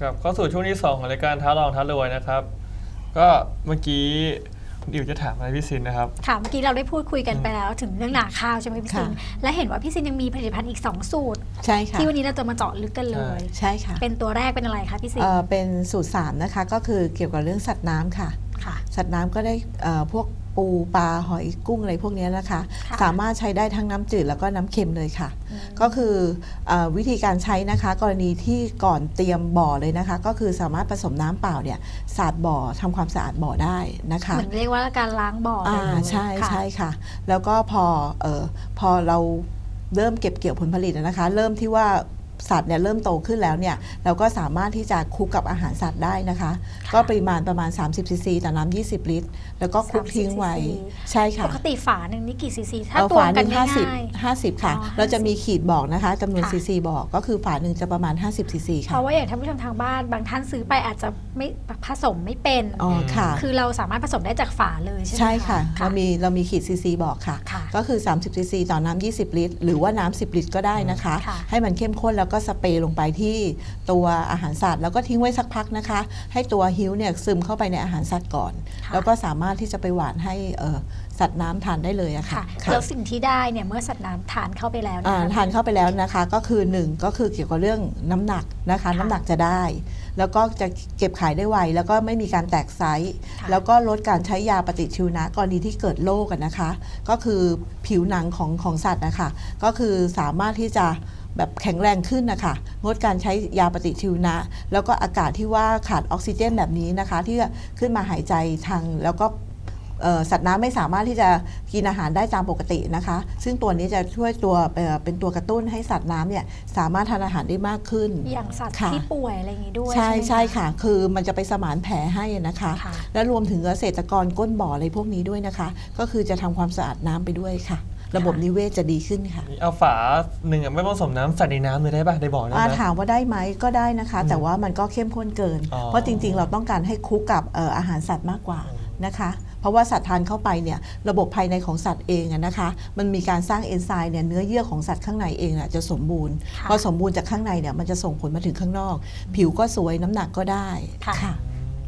กลับเข้าสู่ช่วงที่2ของรายการท้าลองท้ารวยนะครับ ก็เมื่อกี้คุณอิ๋วจะถามอะไรพี่ซินนะครับ ค่ะ เมื่อกี้เราได้พูดคุยกันไปแล้วถึงเรื่องหนาข้าวใช่ไหมพี่ซินค่ะและเห็นว่าพี่ซินยังมีผลิตภัณฑ์อีก 2 สูตร ใช่ค่ะ ที่วันนี้เราจะมาเจาะลึกกันเลย ใช่ค่ะ เป็นตัวแรกเป็นอะไรคะพี่ซินเอ่อเป็นสูตร3นะคะก็คือเกี่ยวกับเรื่องสัตว์น้ำค่ะค่ะ สัตว์น้ำก็ได้เอ่อพวก ปูปลาหอยกุ้งอะไรพวกเนี้ยนะคะค่ะสามารถใช้ได้ทั้งน้ำจืดแล้วก็น้ำเค็มเลยค่ะอืมก็คือเออวิธีการใช้นะคะ กรณีที่ก่อนเตรียมบ่อเลยนะคะ ก็คือสามารถผสมน้ำเปล่าเนี่ยสาดบ่อทำความสะอาดบ่อได้นะคะเหมือนเรียกว่าการล้างบ่อออ่าเลยใช่ค่ะใช่ค่ะ แล้วก็พอเออพอเราเริ่มเก็บเกี่ยวผลผลิตนะคะ เริ่มที่ว่า สัตว์เนี่ยเริ่มโตขึ้นแล้วเนี่ยเราก็สามารถที่จะคลุกกับอาหารสัตว์ได้นะคะค่ะก็ปริมาณประมาณ 30ซีซีต่อน้ำ20 ลิตร แล้วก็คลุกทิ้งไว้30 cc ใช่ค่ะ ปกติฝาหนึ่งนี่กี่ซีซี ถ้าเอาตวฝางหกันึ่นงง่าห้าสิบยห้าสิบค่ะอ๋อเราจะ50มีขีดบอกนะคะจำนวนค่ะซีซีบอกก็คือฝาหนึ่งจะประมาณ 50ซีซีๆเพค่ะราะว่าอย่างท่านผู้ชมทางบ้านบางท่านซื้อไปอาจจะไม่ผสมไม่เป็นอ๋อค่ะ คือเราสามารถผสมได้จากฝาเลยใช่ไหมใช่ค่ะะเรามีเรามีขีดซีซีบอกค่ะค่ะ ก็คือ 30ซีซีต่อน้ำ20 ลิตร หรือว่าน้ำ10 ลิตรก็ได้นะคะค่ะให้มันเข้มข้นแล้วก็สเปรย์ลงไปที่ตัวอาหารสัตว์แล้วก็ทิ้งไว้สักพักนะคะ ให้ตัวฮิ้วเนี่ยซึมเข้าไปในอาหารสัตว์ก่อนค่ะแล้วก็สามารถที่จะไปหวานให้เอ่อสัตว์น้ำทานได้เลยอะค่ะค่ะค่ะแล้วสิ่งที่ได้เนี่ยเมื่อสัตว์น้ำทานเข้าไปแล้วอ่านะคะทานเข้าไปแล้วนะคะก็คือ 1 ก็คือเกี่ยวกับเรื่องน้ำหนักนะคะค่ะน้ำหนักจะได้ แล้วก็จะเก็บขายได้ไว แล้วก็ไม่มีการแตกไซส์ค่ะแล้วก็ลดการใช้ยาปฏิชีวนะกรณีที่เกิดโรคกันนะคะ ก็คือผิวหนังของของสัตว์นะคะก็คือสามารถที่จะ แบบแข็งแรงขึ้นนะคะงดการใช้ยาปฏิชีวนะ แล้วก็อากาศที่ว่าขาดออกซิเจนแบบนี้นะคะ ที่จะขึ้นมาหายใจทางแล้วก็เอ่อสัตว์น้ำไม่สามารถที่จะกินอาหารได้ตามปกตินะคะ ซึ่งตัวนี้จะช่วยตัวเอ่อเป็นตัวกระตุ้นให้สัตว์น้ำเนี่ยสามารถทานอาหารได้มากขึ้น อย่างสัตว์ค่ะที่ป่วยอะไรอย่างนี้ด้วย ใช่ไหมใช่ค่ะ คือมันจะไปสมานแผลให้นะคะค่ะและรวมถึงเกษตรกรก้นบ่ออะไรพวกนี้ด้วยนะคะ ก็คือจะทำความสะอาดน้ำไปด้วยค่ะ ระบบนิเวศจะดีขึ้นค่ะ เอาฝาหนึ่งอะไม่ผสมน้ำใส่ในน้ำเลยได้ป่ะได้บอกได้อ่าไหมถามว่าได้ไหมก็ได้นะคะ แต่ว่ามันก็เข้มข้นเกินอ๋อเพราะจริง ๆ เราต้องการให้คลุกกับเอ่ออาหารสัตว์มากกว่านะคะเพราะว่าสัตว์ทานเข้าไปเนี่ยระบบภายในของสัตว์เองอะนะคะ มันมีการสร้างเอนไซม์เนี่ยเนื้อเยื่อของสัตว์ข้างในเองอะจะสมบูรณ์ค่ะพอสมบูรณ์จากข้างในเนี่ยมันจะส่งผลมาถึงข้างนอก ผิวก็สวยน้ำหนักก็ได้ค่ะ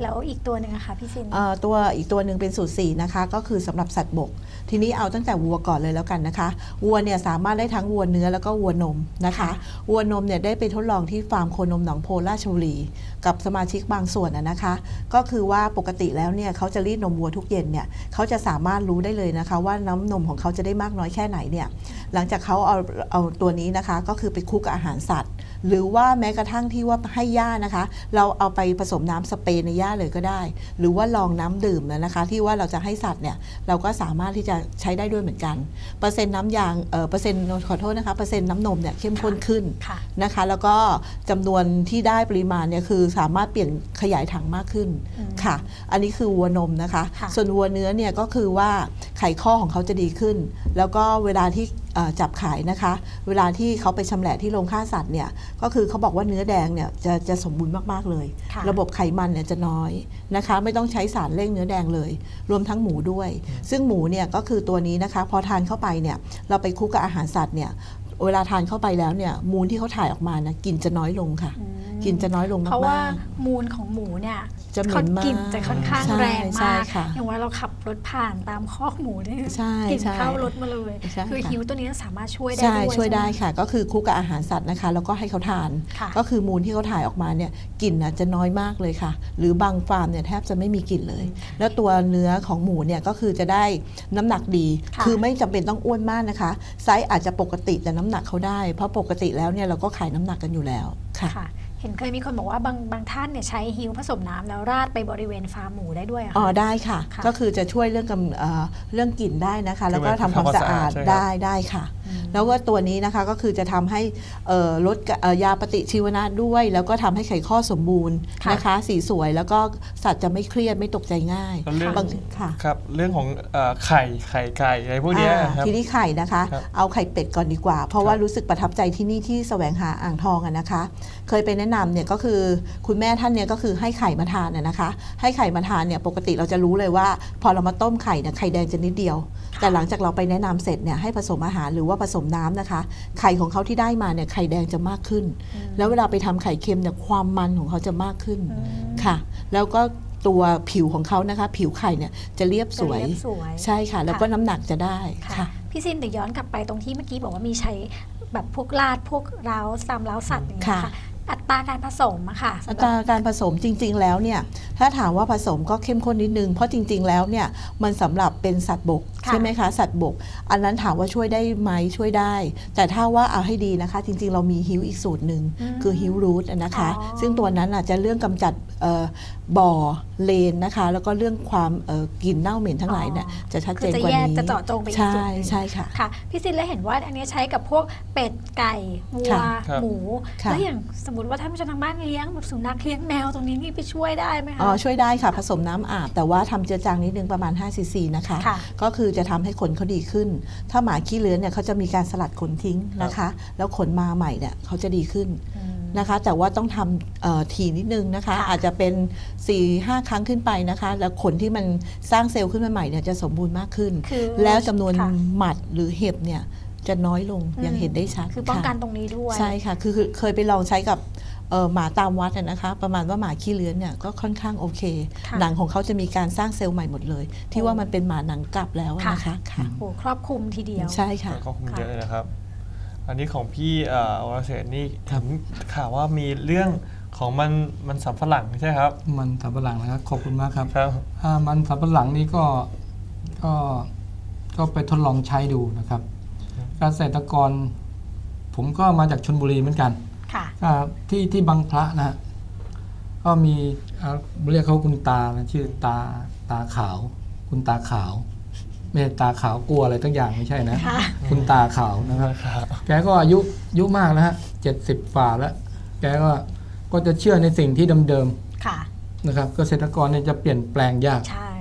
แล้วอีกตัวหนึ่งอะคะพี่ซิน เอ่อตัวอีกตัวหนึ่งเป็นสูตร4นะคะก็คือสำหรับสัตว์บก ทีนี้เอาตั้งแต่วัวก่อนเลยแล้วกันนะคะวัวเนี่ยสามารถได้ทั้งวัวเนื้อแล้วก็วัวนมนะคะค่ะวัวนมเนี่ยได้ไปทดลองที่ฟาร์มโคนมหนองโพราชบุรี กับสมาชิกบางส่วนนะนะคะ ก็คือว่าปกติแล้วเนี่ยเขาจะรีดนมวัวทุกเย็นเนี่ยเขาจะสามารถรู้ได้เลยนะคะ ว่าน้ำนมของเขาจะได้มากน้อยแค่ไหนเนี่ยหลังจากเขาเอาเอาตัวนี้นะคะก็คือไปคลุกกับอาหารสัตว์ หรือว่าแม้กระทั่งที่ว่าให้หญ้านะคะ เราเอาไปผสมน้ำสเปรย์ในหญ้าเลยก็ได้ หรือว่าลองน้ำดื่มนะนะคะ ที่ว่าเราจะให้สัตว์เนี่ยเราก็สามารถที่จะใช้ได้ด้วยเหมือนกัน เปอร์เซ็นต์น้ำยางเออเปอร์เซ็นต์ขอโทษนะคะเปอร์เซ็นต์น้ำนมเนี่ยเข้มข้นขึ้นค่ะนะคะ แล้วก็จำนวนที่ได้ปริมาณเนี่ยคือสามารถเปลี่ยนขยายถังมากขึ้นอืมค่ะ อันนี้คือวัวนมนะคะค่ะส่วนวัวเนื้อเนี่ยก็คือว่าไขข้อของเขาจะดีขึ้น แล้วก็เวลาที่เอ่อจับขายนะคะ เวลาที่เขาไปชำแหละที่โรงฆ่าสัตว์เนี่ยก็คือเขาบอกว่าเนื้อแดงเนี่ยจะจะสมบูรณ์มากๆเลยค่ะระบบไขมันเนี่ยจะน้อยนะคะ ไม่ต้องใช้สารเร่งเนื้อแดงเลย รวมทั้งหมูด้วย ซึ่งหมูเนี่ยก็คือตัวนี้นะคะ พอทานเข้าไปเนี่ยเราไปคลุกกับอาหารสัตว์เนี่ย เวลาทานเข้าไปแล้วเนี่ยมูลที่เขาถ่ายออกมานะกลิ่นจะน้อยลงค่ะอืมกลิ่นจะน้อยลงเพราะว่ามากมูลของหมูเนี่ยจะเหม็นมากกลิ่นจะค่อนข้างใช่แรงใช่มากค่ะอย่างว่าเราขับรถผ่านตามคอกหมูเนี่ยใช่กลิ่นใช่เข้ารถมาเลยใช่คือค่ะหิวตัวนี้สามารถช่วยได้ใช่ด้วยช่วยได้หมค่ะ ก็คือคลุกกับอาหารสัตว์นะคะ แล้วก็ให้เขาทานค่ะก็คือมูลที่เขาถ่ายออกมาเนี่ยกลิ่นน่ะจะน้อยมากเลยค่ะ หรือบางฟาร์มเนี่ยแทบจะไม่มีกลิ่นเลย แล้วตัวเนื้อของหมูเนี่ยก็คือจะได้น้ำหนักดีค่ะคือไม่จำเป็นต้องอ้วนมากนะคะ ไซส์อาจจะปกติแต่น้ำหนักเขาได้ เพราะปกติแล้วเนี่ยเราก็ขายน้ำหนักกันอยู่แล้วค่ะค่ะ เห็นเคยมีคนบอกว่าบางบางท่านเนี่ยใช้ฮิวผสมน้ำแล้วราดไปบริเวณฟาร์มหมูได้ด้วยอะอ๋อค่ะได้ค่ะค่ะ ก็คือจะช่วยเรื่องกำเอ่อเรื่องกลิ่นได้นะคะ แล้วก็ทำความสะอาดใช่ไหมครับได้ได้ค่ะอืมแล้วก็ตัวนี้นะคะก็คือจะทำให้เอ่อลดกะเอ่อยาปฏิชีวนะด้วย แล้วก็ทำให้ไขข้อสมบูรณ์ค่ะนะคะ สีสวยแล้วก็สัตว์จะไม่เครียดไม่ตกใจง่ายแล้วเรื่องบางค่ะครับเรื่องของเอ่อไข่ไข่ไก่อะไรพวกเนี้ยอ่าครับทีนี้ไข่นะคะครับเอาไข่เป็ดก่อนดีกว่า เพราะว่าครับรู้สึกประทับใจที่นี่ที่แสวงหาอ่างทองอะนะคะ เคยไปแนะนำเนี่ยก็คือคุณแม่ท่านเนี่ยก็คือให้ไข่มาทานน่ะนะคะ ให้ไข่มาทานเนี่ยปกติเราจะรู้เลยว่า พอเรามาต้มไข่เนี่ยไข่แดงจะนิดเดียว แต่หลังจากเราไปแนะนำเสร็จเนี่ยให้ผสมอาหารหรือว่าผสมน้ำนะคะ ไข่ของเขาที่ได้มาเนี่ยไข่แดงจะมากขึ้น แล้วเวลาไปทำไข่เค็มเนี่ยความมันของเขาจะมากขึ้นอืมค่ะ แล้วก็ตัวผิวของเขานะคะ ผิวไข่เนี่ยจะเรียบสวยจะเรียบสวยใช่ค่ะ แล้วก็ค่ะน้ำหนักจะได้ค่ะค่ะพี่ซินแต่ย้อนกลับไปตรงที่เมื่อกี้บอกว่ามีใช้แบบพวกลาดพวกเราตามเล้าสัตว์อย่างเงี้ยค่ะค่ะ อัตราการผสมอะค่ะอัสำหตรับราการผสมจริง ๆ แล้วเนี่ยถ้าถามว่าผสมก็เข้มข้นนิดนึง เพราะจริง ๆ แล้วเนี่ยมันสำหรับเป็นสัตว์บกค่ะใช่ไหมคะสัตว์บก อันนั้นถามว่าช่วยได้ไหมช่วยได้ แต่ถ้าว่าเอาให้ดีนะคะ จริง ๆ เรามีฮิวอีกสูตรหนึ่งอืมคือฮิวรูทนะคะอ๋อซึ่งตัวนั้นอาจจะเรื่องกำจัดเอ่อบ่อเลนนะคะ แล้วก็เรื่องความเอ่อกลิ่นเน่าเหม็นทั้งหลายเนี่ยจะชัดคืเจอนจะกว่าแยกนี้จะเจาะจงไปอีกใช่จุดหนึ่งใช่ค่ะค่ะพี่ซินแล้วเห็นว่าอันนี้ใช้กับพวกเป็ดไก่วัวค่ะครับหมูค่ะแล้วอย่างสมมติว่าท่านผู้ชมทางบ้านเลี้ยงแบบสุนัขเลี้ยงแมวตรงนี้นี่ไปช่วยได้ไหมคะ อ๋อช่วยได้ค่ะผสมน้ำอาบ แต่ว่าทำเจือจางนิดนึงประมาณ5ซีซีนะคะ ค่ะก็คือจะทำให้ขนเขาดีขึ้น ถ้าหมาขี้เลื้อนเนี่ยเขาจะมีการสลัดขนทิ้งนะคะ แล้วขนมาใหม่เนี่ยเขาจะดีขึ้นอืมนะคะ แต่ว่าต้องทำเอ่อทีนิดนึงนะคะ ค่ะ อาจจะเป็น4ี่ห้าครั้งขึ้นไปนะคะ แล้วขนที่มันสร้างเซลล์ขึ้นมาใหม่เนี่ยจะสมบูรณ์มากขึ้น คือแล้วจำนวนค่ะ หมัดหรือเห็บเนี่ย จะน้อยลงอืมอย่างเห็นได้ชัดคือป้องกันค่ะตรงนี้ด้วย ใช่ค่ะ คือคือเคยไปลองใช้กับเอ่อหมาตามวัดอะนะคะ ประมาณว่าหมาขี้เลื้อนเนี่ยก็ค่อนข้างโอเคค่ะหนังของเขาจะมีการสร้างเซลล์ใหม่หมดเลย ที่ว่ามันเป็นหมาหนังกลับแล้วอะนะคะค่ะโอ้ครอบคลุมทีเดียวใช่ค่ะก็คงค่ะเยอะเลยนะครับ อันนี้ของพี่เอ่อวรเศรษฐ์นี่ครับเห็นข่าวว่ามีเรื่องของมันมันสำปะหลังใช่ครับ มันสำปะหลังนะครับขอบคุณมากครับครับอ่ามันสำปะหลังนี่ก็ก็ก็ไปทดลองใช้ดูนะครับ เกษตรกร ผมก็มาจากชนบุรีเหมือนกันค่ะอ่าที่ที่บางพระนะฮะก็มีอ่าเรียกเขาคุณตานะชื่อตาตาขาว คุณตาขาวไม่ใช่ตาขาวกลัวอะไรทั้งอย่างไม่ใช่นะค่ะคุณตาขาวนะครับครับแกก็อายุอายุมากแล้วฮะเจ็ดสิบฝ่าแล้วแกก็ก็จะเชื่อในสิ่งที่เดิมค่ะๆนะครับ เกษตรกรเนี่ยจะเปลี่ยนแปลงยากใช่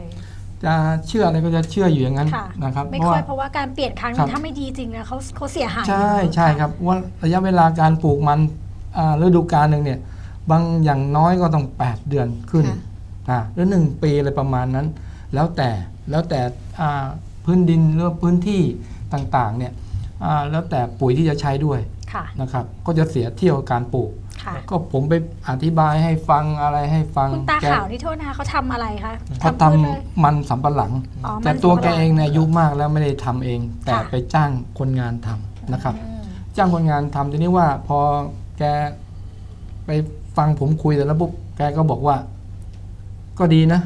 จะเชื่ออะไรก็จะเชื่ออยู่อย่างนั้นค่ะนะครับไม่เพราะค่อว่ายเพราะว่าการเปลี่ยนครั้งหครันึงบถ้าไม่ดีจริงนะเขาเขาเสียหายใช่ใช่ครับว่าระยะเวลาการปลูกมันอ่าฤดูกาลหนึ่งเนี่ยบางอย่างน้อยก็ต้อง 8 เดือนขึ้นค่ะอ่าหรือหนึ่งปีอะไรประมาณนั้น แล้วแต่แล้วแต่อ่าพื้นดินหรือพื้นที่ต่างๆเนี่ยอ่าแล้วแต่ปุ๋ยที่จะใช้ด้วยค่ะนะครับ ก็จะเสียเที่ยวการปลูกค่ะ ก็ผมไปอธิบายให้ฟังอะไรให้ฟังคุณตาแกขาวนี่โทษนะคะเขาทำอะไรคะเขาทพืชเลยำมันสำปะหลังอ๋อแต่มันตัวสำปะแกหลัเองเนี่ยอายุมากแล้วไม่ได้ทำเอง แต่ค่ะไปจ้างคนงานทำนะครับอืมจ้างคนงานทำทีนี้ว่าพอแกไปฟังผมคุยแต่แล้วปุ๊บแกก็บอกว่า ก็ดีนะ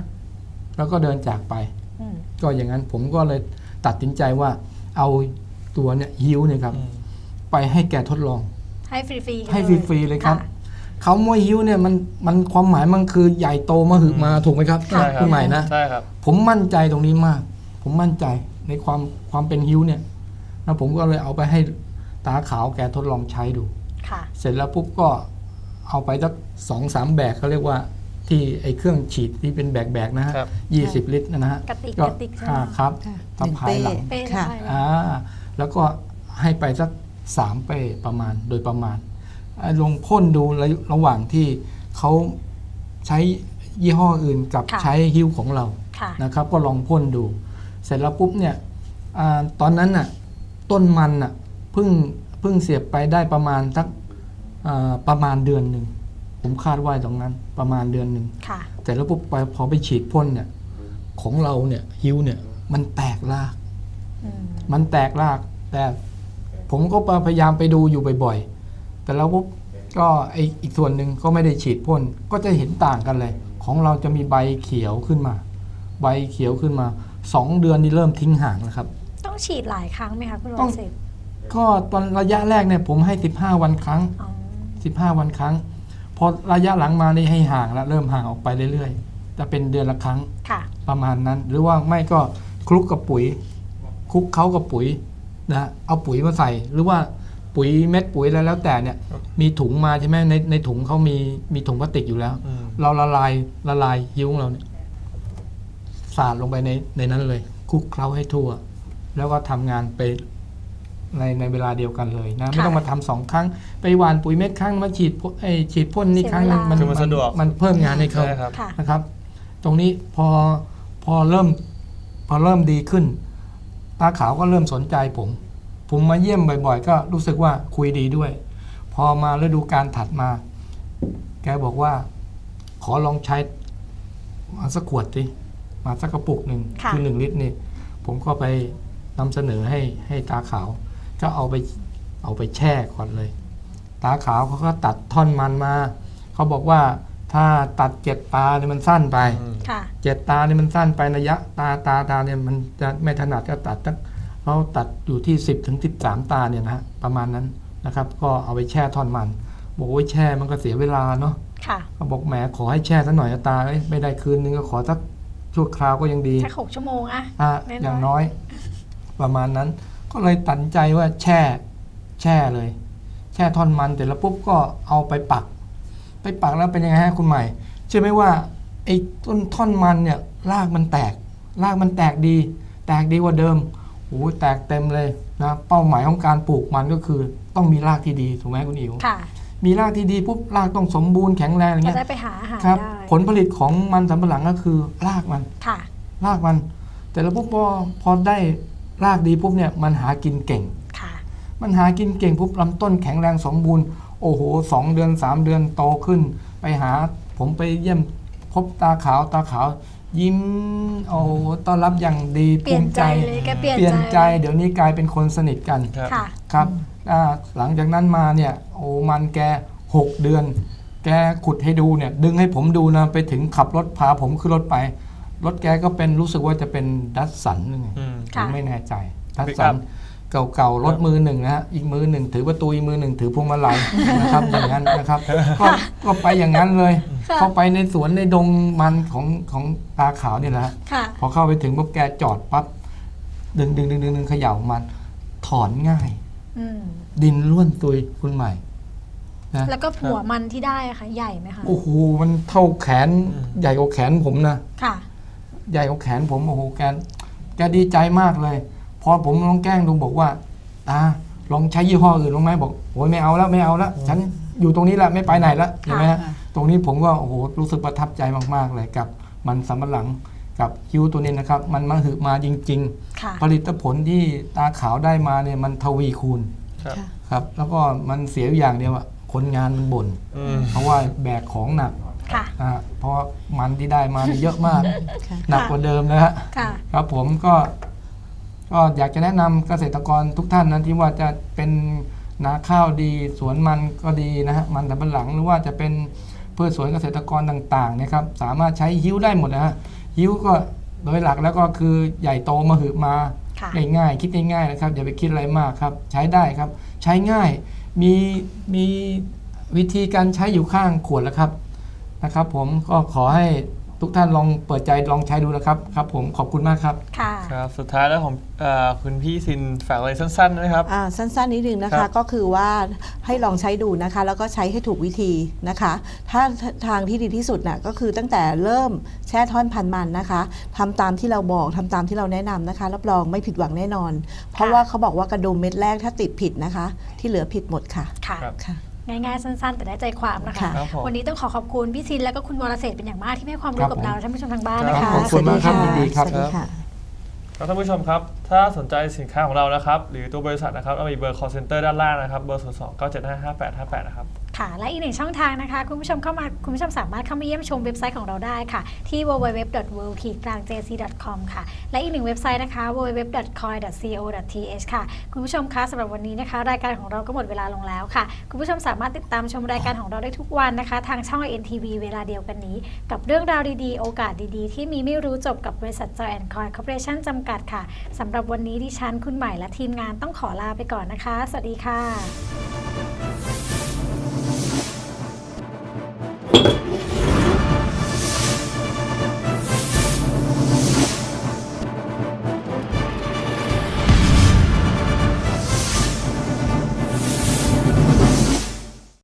แล้วก็เดินจากไปอืมก็อย่างนั้นผมก็เลยตัดสินใจว่า เอาตัวเนี่ยฮิวเนี่ยครับอืมไปให้แกทดลอง ให้ฟรีๆกันให้ฟรีๆเลยครับะเขามวยฮิวเนี่ยมันมันความหมายมันคือใหญ่โตมาหึมาถูกไหมครับใช่ครับคุณใหม่นะใช่ครับ ผมมั่นใจตรงนี้มาก ผมมั่นใจในความความเป็นฮิวเนี่ยแล้วผมก็เลยเอาไปให้ตาขาวแกทดลองใช้ดูค่ะเสร็จแล้วปุ๊บก็เอาไปสักสองสามแบกเขาเรียกว่าที่ไอ้เครื่องฉีดที่เป็นแบกแบกๆนะฮะครับยี่สิบลิตรนะฮะกระติกก็กระติกใช่ไหมอ่าครับค่ะสะพายหลังหนึ่งเป้ค่ะได้อ่าแล้วก็ให้ไปสัก สามเป้ประมาณโดยประมาณอ่าลองพ่นดูระระหว่างที่เขาใช้ยี่ห้ออื่นกับค่ะใช้ฮิ้วของเราค่ะนะครับ ก็ลองพ่นดู เสร็จแล้วปุ๊บเนี่ยอาตอนนั้นน่ะต้นมันน่ะเพิ่งเพิ่งเสียบไปได้ประมาณสักอ่าประมาณเดือนหนึ่งผมคาดว่าตรงนั้นประมาณเดือนหนึ่ง ค่ะ แต่แล้วปุ๊บไปพอไปฉีดพ่นเนี่ยของเราเนี่ยฮิ้วเนี่ยมันแตกราก อืม มันแตกรากแต่ ผมก็พยายามไปดูอยู่บ่อยๆ แต่แล้วปุ๊บก็ไออีกส่วนหนึ่งก็ไม่ได้ฉีดพ่นก็จะเห็นต่างกันเลย ของเราจะมีใบเขียวขึ้นมา ใบเขียวขึ้นมาสองเดือนนี่เริ่มทิ้งห่างแล้วครับ ต้องฉีดหลายครั้งไหมคะคุณวต้รองเศรษฐ์ก็ตอนระยะแรกเนี่ยผมให้ 15 วันครั้งอ๋อ15 วันครั้ง พอระยะหลังมานี่ให้ห่างแล้วเริ่มห่างออกไปเรื่อยๆ จะเป็นเดือนละครั้งค่ะประมาณนั้น หรือว่าไม่ก็คลุกกับปุ๋ยคลุกเขากับปุ๋ย นะฮะเอาปุ๋ยมาใส่ หรือว่าปุ๋ยเม็ดปุ๋ยอะไรแล้วแต่เนี่ยครับมีถุงมาใช่ไหมในในถุงเขามีมีถุงพลาสติกอยู่แล้วอืมเราละลายละลายหิ้วของเราเนี่ยสาดลงไปในในนั้นเลยคลุกเคล้าให้ทั่ว แล้วก็ทำงานไปในในเวลาเดียวกันเลยนะไม่ต้องมาทำสองครั้ง ไปหว่านปุ๋ยเม็ดครั้งมาฉีดพ่นไอฉีดพ่นนี่ครั้งหนึงคือมันสะดวกมันเพิ่มงานให้เขาใช่ครับค่ะนะครับ ตรงนี้พอพอเริ่มพอเริ่มดีขึ้น ตาขาวก็เริ่มสนใจผม ผมมาเยี่ยมบ่อย ๆ ก็รู้สึกว่าคุยดีด้วย พอมาฤดูการถัดมา แกบอกว่า ขอลองใช้มาสักขวดสิมาสักกระปุกหนึ่งค่ะอหนึ่งลิตรนี่ ผมก็ไปนำเสนอให้ให้ตาขาว ก็เอาไปเอาไปแช่ก่อนเลย ตาขาวเขาก็ตัดท่อนมันมา เขาบอกว่า ถ้าตัดเจ็ดตาเนี่ยมันสั้นไปอืมค่ะ เจ็ดตาเนี่ยมันสั้นไประยะตาตาตาเนี่ยมันจะไม่ถนัดก็ตัดตั้งเราตัดอยู่ที่ 10ถึง13 ตาเนี่ยนะฮะประมาณนั้นนะครับ ก็เอาไปแช่ท่อนมัน บอกว่าแช่มันก็เสียเวลาเนาะค่ะเขาบอกแหมขอให้แช่สักหน่อยนะตาเอ้ยไม่ได้คืนนึงก็ขอสักชั่วคราวก็ยังดีแค่หกชั่วโมงอะอะน้อยๆอย่างน้อย ประมาณนั้น ก็เลยตัดสินใจว่าแช่ แช่เลย แช่ท่อนมันเสร็จแล้วปุ๊บก็เอาไปปัก ไปปักแล้วเป็นยังไงฮะคุณใหม่เชื่อไหมว่าไอ้ต้นท่อนมันเนี่ยรากมันแตกรากมันแตกดี แตกดีกว่าเดิมโอ้ยแตกเต็มเลยนะเป้าหมายของการปลูกมันก็คือ ต้องมีรากที่ดีถูกไหมคุณอิ๋วค่ะมีรากที่ดีปุ๊บรากต้องสมบูรณ์แข็งแรงอะไรจะเงี้ยได้ไปหาอาหารครับได้ผลผลิตของมันสำปะหลังก็คือรากมันค่ะรากมัน แต่แล้วปุ๊บพอพอได้รากดีปุ๊บเนี่ยมันหากินเก่งค่ะมันหากินเก่งปุ๊บลำต้นแข็งแรงสมบูรณ์ โอ้โหสองเดือนสามเดือนโตขึ้น ไปหาผมไปเยี่ยมพบตาขาวตาขาว ยิ้มโอ้ต้อนรับอย่างดีเปลี่ยนภูมิใจเลยแกเปลี่ยนเปลี่ยนใจใจ เดี๋ยวนี้กลายเป็นคนสนิทกันครับค่ะ ครับอ่าหลังจากนั้นมาเนี่ยโอ้มันแกหกเดือน แกขุดให้ดูเนี่ย ดึงให้ผมดูนะไปถึงขับรถพาผมขึ้นรถไป รถแกก็เป็นรู้สึกว่าจะเป็นดัสสันนึงอืมผค่ะมไม่แน่ใจดัส Pick สั up น เก่าๆรถมือหนึ่งนะฮะอีกมือหนึ่งถือประตูอีกมือหนึ่งถือพวงมาลัยนะครับอย่างนั้นนะครับก็ก็ไปอย่างนั้นเลยค่ะเข้าไปในสวนในดงมันของของตาขาวเนี่ยแหละฮะค่ะพอเข้าไปถึงปุ๊บแกจอดปั๊บดึงดึงดึงดึงดึงเขย่ามัน ถอนง่ายอืมดินร่วนตุยคุณใหม่นะแล้วก็ผัวมันที่ได้อะค่ะ ใหญ่ไหมคะโอ้โหมันเท่าแขนอืมใหญ่กว่าแขนผมนะค่ะ ใหญ่กว่าแขนผมโอ้โหแกแกดีใจมากเลย พอผมลองแกล้งดูบอกว่าตาลองใช้ยี่ห้ออื่นลงไหมบอกโอ้ยไม่เอาแล้วไม่เอาแล้วฉันอยู่ตรงนี้แหละไม่ไปไหนแล้วเห็นไหมฮะค่ะตรงนี้ผมก็โอ้โหรู้สึกประทับใจมากๆเลยกับมันสำปะหลังกับคิ้วตัวนี้นะครับ มันมาหือมาจริงค่ะๆผลิตผลที่ตาขาวได้มาเนี่ยมันทวีคูณครับค่ะครับแล้วก็มันเสียอยู่อย่างเดียวอะคนงานมันบ่นอืมเพราะว่าแบกของหนักค่ะนะฮะเพราะว่ามันที่ได้มานี่เยอะมากค่ะหนักกว่าเดิมนะฮะค่ะครับผมก็ ก็อยากจะแนะนำเกษตรกรทุกท่านนะที่ว่าจะเป็นนาข้าวดีสวนมันก็ดีนะฮะมันสำปะหลังหรือว่าจะเป็นพืชสวนเกษตรกรต่างๆนะครับสามารถใช้หิ้วได้หมดนะฮะหิ้วก็โดยหลักแล้วก็คือใหญ่โตมาหือมาง่ายๆคิดง่ายๆนะครับอย่าไปคิดอะไรมากครับ ใช้ได้ครับ ใช้ง่ายมีมีวิธีการใช้อยู่ข้างขวดแล้วครับนะครับ ผมก็ขอให้ ทุกท่านลองเปิดใจลองใช้ดูนะครับครับผมขอบคุณมากครับ ค่ะ ครับสุดท้ายแล้วผมเอ่อคุณพี่ซินฝากอะไรสั้นๆไหมครับ อ่าสั้นๆนิดนึงนะครัคะบก็คือว่าให้ลองใช้ดูนะคะ แล้วก็ใช้ให้ถูกวิธีนะคะ ถ้าทางที่ดีที่สุดน่ะก็คือตั้งแต่เริ่มแช่ท่อนพันมันนะคะทำตามที่เราบอกทำตามที่เราแนะนำนะคะ รับรองไม่ผิดหวังแน่นอน เพราะว่าเขาบอกว่ากระดุมเม็ดแรกถ้าติดผิดนะคะ ที่เหลือผิดหมดค่ะค่ะครับค่ะ ง่ายๆสั้นๆ แต่ได้ใจความนะคะค่ะครับผมวันนี้ต้องขอขอบคุณพี่ซินแล้วก็คุณวรเศรษฐ์เป็นอย่างมากที่ให้ความครู้รับกับผมเราและท่านผู้ชมทางบ้านครันะบคะขอบคุณมากครับยินดีครับ สวัสดีค่ะ ครับท่านผู้ชมครับ ถ้าสนใจสินค้าของเรานะครับ หรือตัวบริษัทนะครับเรามีเบอร์ call center ด้านล่างนะครับ เบอร์ 0 2 9 7 5 5 8 5 8 นะครับ ค่ะ และอีกหนึ่งช่องทางนะคะ คุณผู้ชมเข้ามาคุณผู้ชมสามารถเข้ามาเยี่ยมชมเว็บไซต์ของเราได้ค่ะ ที่ www.world-jc.com ค่ะ และอีกหนึ่งเว็บไซต์นะคะ www.coin.co.th ค่ะ คุณผู้ชมคะสำหรับวันนี้นะคะ รายการของเราก็หมดเวลาลงแล้วค่ะ คุณผู้ชมสามารถติดตามชมรายการของเราได้ทุกวันนะคะ ทางช่อง NTV เวลาเดียวกันนี้ กับเรื่องราวดีๆ โอกาสดีๆ ที่มีไม่รู้จบกับบริษัท Joy Coin Corporation จำกัดค่ะสำหรับวันนี้ดิฉันคุณใหม่และทีมงานต้องขอลาไปก่อนนะคะ สวัสดีค่ะ Thank you.